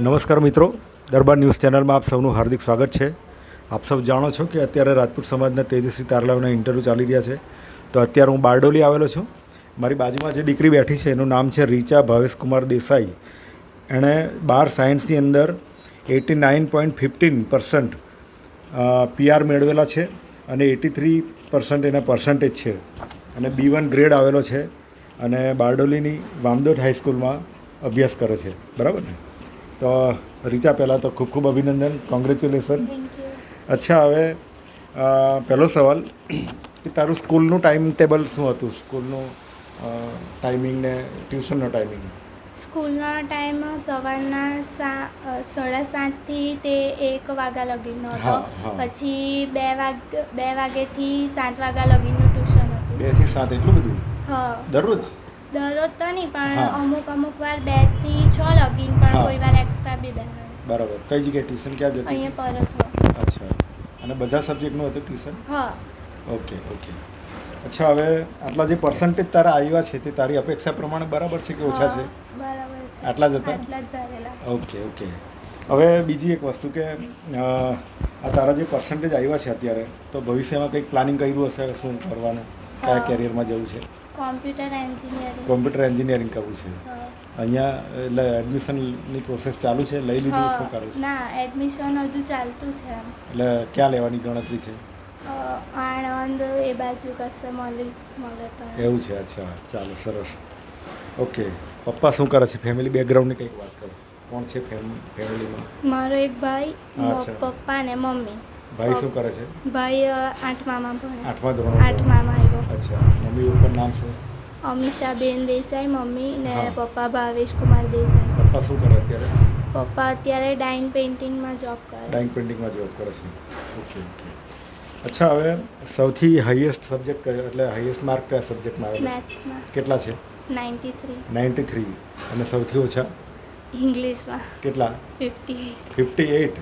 નમસ્કાર મિત્રો. દરબાર ન્યૂઝ ચેનલમાં આપ સૌનું હાર્દિક સ્વાગત છે. આપ સૌ જાણો છો કે અત્યારે રાજપૂત સમાજના તેજસ્વી તારલાઓના ઇન્ટરવ્યૂ ચાલી રહ્યા છે. તો અત્યારે હું બારડોલી આવેલો છું. મારી બાજુમાં જે દીકરી બેઠી છે, એનું નામ છે રીચા ભાવેશકુમાર દેસાઈ. એણે બાર સાયન્સની અંદર eighty nine point fifteen percent PR મેળવેલા છે અને એટી થ્રી પર્સન્ટ એના પર્સન્ટેજ છે. અને બી વન ગ્રેડ આવેલો છે અને બારડોલીની વામદોટ હાઈસ્કૂલમાં અભ્યાસ કરે છે. બરાબર ને? તો રીચા પહેલાં તો ખૂબ ખૂબ અભિનંદન. કોંગ્રેચ્યુલેશન અચ્છા હવે પહેલો સવાલ કે તારું સ્કૂલનું ટાઈમ ટેબલ શું હતું? સ્કૂલનું ટાઈમિંગ ને ટ્યુશનનો ટાઈમિંગ સ્કૂલનો ટાઈમ સવારના સાડા સાતથી તે એક વાગ્યા લગીનો હતો. પછી બે વાગ બે વાગ્યાથી સાત વાગ્યા લગીનું ટ્યુશન હતું. બેથી સાત એટલું બધું? હા. દરરોજ? દરરોજ તો નહીં પણ હા. અમુક અમુક વાર બેથી છ લગીન પણ હા. કોઈ વાર એક્સ્ટ્રા બી બે બરાબર. કઈ જગ્યાએ? ટ્યુશન ક્યાં જતી અહીંયા પરત અચ્છા. અને બધા સબ્જેક્ટનું હતું ટ્યુશન હા. Okay okay. અચ્છા હવે આટલા જે પર્સન્ટેજ તારા આવ્યા છે તે તારી અપેક્ષા પ્રમાણે બરાબર છે કે ઓછા છે? બરાબર છે. આટલા જ હતા? આટલા જ ધારેલા. Okay okay. હવે બીજી એક વસ્તુ કે અ, આ તારા જે પર્સન્ટેજ આવ્યા છે અત્યારે તો ભવિષ્યમાં કંઈક પ્લાનિંગ કર્યું હશે શું કરવાનું? કયા હા. કેરિયરમાં જવું છે? Computer engineering. કોમ્પ્યુટર એન્જિનિયરિંગ કરવું છે. અહીંયા એટલે એડમિશનની પ્રોસેસ ચાલુ છે? લઈ લીધું શું કરવું ના એડમિશન હજુ ચાલતું છે એટલે ક્યાં લેવાની ગણતરી છે? આણંદ એ બાજુ કશે મળી મળે તો. એવું છે? અચ્છા ચાલો સરસ. ઓકે. પપ્પા શું કરે છે? ફેમિલી બેકગ્રાઉન્ડની કંઈક વાત કરો. કોણ છે ફેમ ફેમિલીમાં? મારો એક ભાઈ પપ્પા ને મમ્મી. ભાઈ શું કરે છે? ભાઈ આઠમામાં ભણે. આઠમા ધોરણ આવ્યો અચ્છા. મમ્મી ઉપર નામ શું? અમિષાબેન દેસાઈ મમ્મી ને હા. પપ્પા ભાવેશ કુમાર દેસાઈ. પપ્પા શું કરે અત્યારે? પપ્પા અત્યારે ડાઇન પેઇન્ટિંગમાં જોબ કરે. ડાઇંગ પેઇન્ટિંગમાં જોબ કરે છે. Okay okay. અચ્છા હવે સૌથી હાઈએસ્ટ સબ્જેક્ટ એટલે હાઈએસ્ટ માર્ક કયા સબ્જેક્ટમાં આવેલા છે? મેથ્સમાં કેટલા છે? નાઇન્ટી થ્રી નાઇન્ટી થ્રી અને સૌથી ઓછા? ઇંગ્લિશમાં કેટલા? ફિફ્ટી ફિફ્ટી એઇટ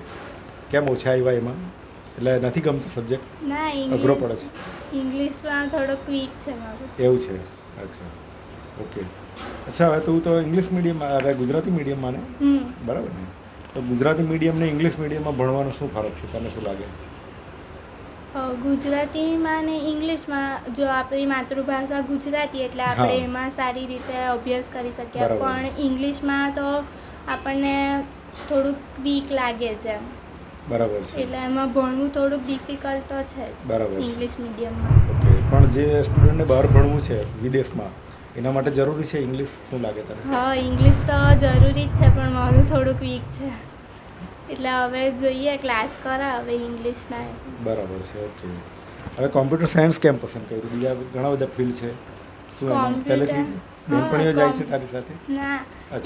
કેમ ઓછા આવ્યા એમાં? એટલે નથી ગમતો સબ્જેક્ટ ના અઘરો પડે ઇંગ્લિશ ઇંગ્લિશમાં થોડોક વીક છે મારું. એવું છે? અચ્છા. ઓકે અચ્છા હવે તું તો ઇંગ્લિશ મીડિયમ અરે ગુજરાતી મીડિયમમાં માને બરાબર ને? તો ગુજરાતી મીડિયમ ને ઇંગ્લિશ મીડિયમમાં ભણવાનો શું ફરક છે? તને શું લાગે? ગુજરાતીમાં ને ઇંગ્લિશમાં જો આપણી માતૃભાષા ગુજરાતી એટલે આપણે એમાં સારી રીતે અભ્યાસ કરી શકીએ પણ ઇંગ્લિશમાં તો આપણને થોડુંક વીક લાગે છે. બરાબર છે. એટલે એમાં ભણવું થોડુંક ડિફિકલ્ટ તો છે બરાબર ઇંગ્લિશ મીડિયમમાં ઓકે પણ જે સ્ટુડન્ટને બહાર ભણવું છે વિદેશમાં એના માટે જરૂરી છે ઇંગ્લિશ શું લાગે તને? હા ઇંગ્લિશ તો જરૂરી જ છે પણ મારું થોડુંક વીક છે. એટલે હવે જોઈએ ક્લાસ કરા હવે ઇંગ્લિશના બરાબર છે ઓકે. હવે કોમ્પ્યુટર સાયન્સ કેમ પસંદ કર્યું? બીજા ઘણા બધા ફિલ્ડ છે. શું પહેલેથી જ? બેનપણીઓ જાય છે તારી સાથે? ના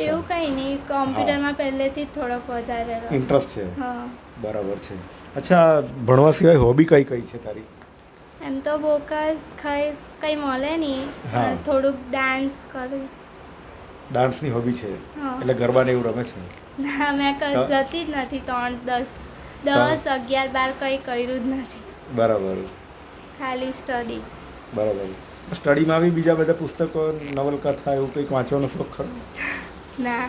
એવું કંઈ નહીં કોમ્પ્યુટરમાં પહેલેથી જ થોડોક વધારે ઇન્ટરેસ્ટ છે? હા. બરાબર છે. અચ્છા ભણવા સિવાય હોબી કઈ કઈ છે તારી? એમ તો બોકસ ખાઈશ કંઈ મળે નહીં થોડુંક ડાન્સ કરીશ. ડાન્સની હોબી છે. એટલે ગરબાને એવું રમે છે? ના મેં જતી જ નથી ત્રણ દસ દસ અગિયાર બાર કંઈ કર્યું જ નથી. બરાબર. ખાલી સ્ટડી બરાબર. સ્ટડીમાં બી બીજા બધા પુસ્તકો નવલકથા એવું કંઈક વાંચવાનો શોખ ખરો? ના.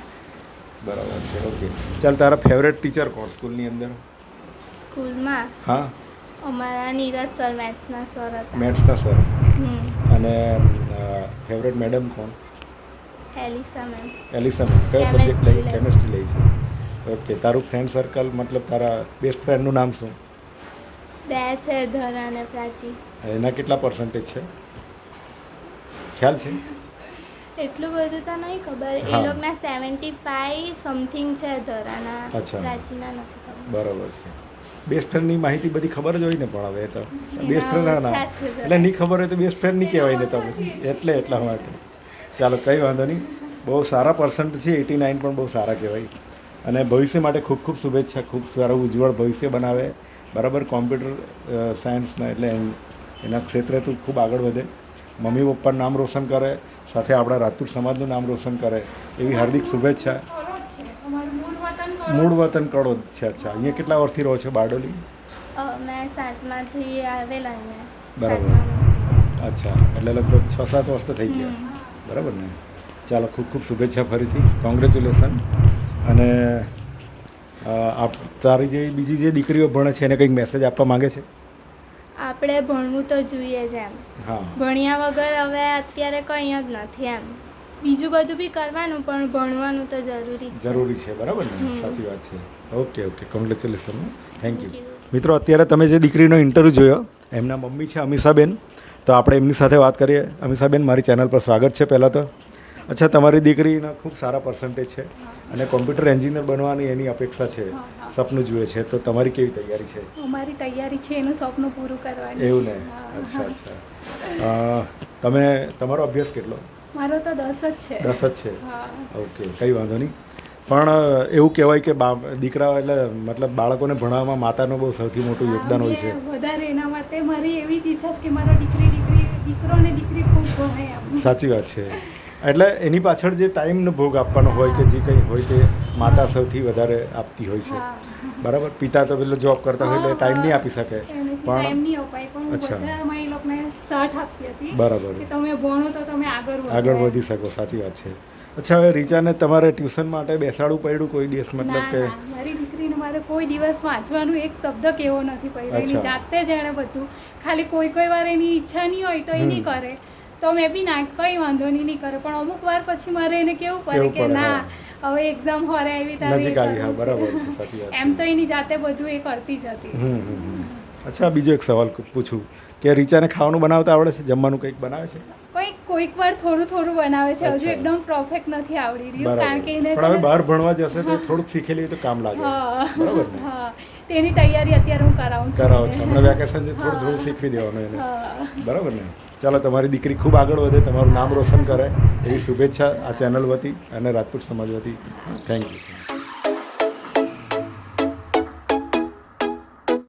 બરાબર છે ઓકે. ચાલ તારા ફેવરેટ ટીચર કોણ સ્કૂલની અંદર? સ્કૂલમાં? હા. અમારા નીરજ સર મેથ્સના સર હતા. મેથ્સના સર? અને ફેવરેટ મેડમ કોણ? Elisa ma'am. Elisa ma'am. કયો સબ્જેક્ટ લઈ? કેમેસ્ટ્રી કેમિસ્ટ્રી લઈ છે. ઓકે તારું ફ્રેન્ડ સર્કલ મતલબ તારા બેસ્ટ ફ્રેન્ડનું નામ શું? બે છે ધરા અને પ્રાચી. એના કેટલા પર્સન્ટેજ છે? ખ્યાલ છે? એટલું બધું તો નહીં ખબર. એ લોકોના સેવન્ટી ફાઈવ સમથિંગ છે ધરાના અચ્છા. પ્રાચીના નથી ખબર. બરાબર છે. બેસ્ટ ફ્રેન્ડની માહિતી બધી ખબર જ હોય ને પણ હવે તો. બેસ્ટ ફ્રેન્ડ ના. એટલે નહીં ખબર હોય તો બેસ્ટ ફ્રેન્ડ નહીં કહેવાય ને તમે એટલે એટલા માટે. ચાલો કંઈ વાંધો નહીં. બહુ સારા પર્સન્ટ છે એટી નાઇન પણ બહુ સારા કહેવાય. અને ભવિષ્ય માટે ખૂબ ખૂબ શુભેચ્છા ખૂબ સારું ઉજ્જવળ ભવિષ્ય બનાવે. બરાબર કોમ્પ્યુટર સાયન્સના એટલે એના ક્ષેત્રે તું ખૂબ આગળ વધે. મમ્મી પપ્પાનું નામ રોશન કરે સાથે આપણા રાજપૂત સમાજનું નામ રોશન કરે એવી હાર્દિક શુભેચ્છા. મૂળ વતન કડોદ છે અચ્છા. અહીંયા કેટલા વર્ષથી રહો છો બારડોલી? મેં સાતમાંથી આવેલા બરાબર. અચ્છા એટલે લગભગ છ સાત વર્ષ તો થઈ ગયા. બરાબર ને? ચાલો ખૂબ ખૂબ શુભેચ્છા ફરીથી. કોંગ્રેચ્યુલેશન અને આપ તારી જે બીજી જે દીકરીઓ ભણે છે એને કંઈક મેસેજ આપવા માગે છે? આપણે ભણવું તો જોઈએ જ એમ. હા. ભણ્યા વગર હવે અત્યારે કંઈ જ નથી એમ. બીજું બધું બી કરવાનું પણ ભણવાનું તો જરૂરી જરૂરી છે બરાબર ને? સાચી વાત છે. Okay okay. Congratulation thank you મિત્રો અત્યારે તમે જે દીકરીનો ઇન્ટરવ્યૂ જોયો એમના મમ્મી છે અમીષાબેન. તો આપણે એમની સાથે વાત કરીએ. અમીષાબેન મારી ચેનલ પર સ્વાગત છે પહેલાં તો. અચ્છા તમારી દીકરીના ખૂબ સારા પર્સન્ટેજ છે. અને કોમ્પ્યુટર એન્જિનિયર બનવાની એની અપેક્ષા છે. સપનું જુએ છે તો તમારી કેવી તૈયારી છે? અમારી તૈયારી છે એનું સપનું પૂરું કરવાની. એવું ને? અચ્છા અચ્છા. તમે તમારો અભ્યાસ કેટલો? મારો તો દસ જ છે. દસ જ છે? ઓકે કંઈ વાંધો નહીં. પણ એવું કહેવાય કે બા દીકરા એટલે મતલબ બાળકોને ભણાવવામાં માતાનું બહુ સૌથી મોટું યોગદાન હોય છે. વધારે એના માટે મારી એવી જ ઈચ્છા છે કે મારો દીકરી દીકરી દીકરો અને દીકરી ખૂબ ભણે સાચી વાત છે. એટલે એની પાછળ જે ટાઈમનો ભોગ આપવાનો હોય કે જે કંઈ હોય તે માતા સૌથી વધારે આપતી હોય છે. બરાબર? પિતા તો પેલો જોબ કરતા હોય એટલે ટાઈમ નહીં આપી શકે. પણ અચ્છા. બરાબર. આગળ. વધી. શકો સાચી વાત છે. અચ્છા હવે રીચાને તમારે ટ્યુશન માટે બેસાડવું પડ્યું કોઈ દિવસ? મતલબ કે મારી દીકરીને મારે કોઈ દિવસ વાંચવાનું એક શબ્દ કેવો નથી પડ્યો. એની જાતે જ એણે બધું ખાલી કોઈ કોઈ વાર એની ઈચ્છા નહીં હોય તો એ નહીં કરે. તો મેં બી ના કંઈ વાંધો નહીં નહીં કરે. પણ અમુક વાર પછી મારે એને કેવું પડે કે ના હવે એક્ઝામ હોરે આવી તારે. બરાબર છે સાચી વાત એમ તો એની જાતે બધું એ કરતી જ હતી. અચ્છા બીજો એક સવાલ પૂછું કે રીચાને ખાવાનું બનાવતા આવડે છે? જમવાનું કંઈક બનાવે છે? કોઈક વાર થોડું થોડું બનાવે છે હજુ એકદમ પરફેક્ટ નથી આવડી રહ્યું કારણ કે એને પણ હવે બહાર ભણવા જશે તો થોડુંક શીખેલી તો કામ લાગે. હા. બરાબર હા. તેની તૈયારી અત્યારે હું કરાવું છું કરાવું છું. હમણાં વેકેશન છે થોડું થોડું શીખવી દેવાનું એને. બરાબર ને? ચાલો તમારી દીકરી ખૂબ આગળ વધે તમારું નામ રોશન કરે. એવી શુભેચ્છા આ ચેનલ વતી અને રાજપૂત સમાજ વતી. Thank you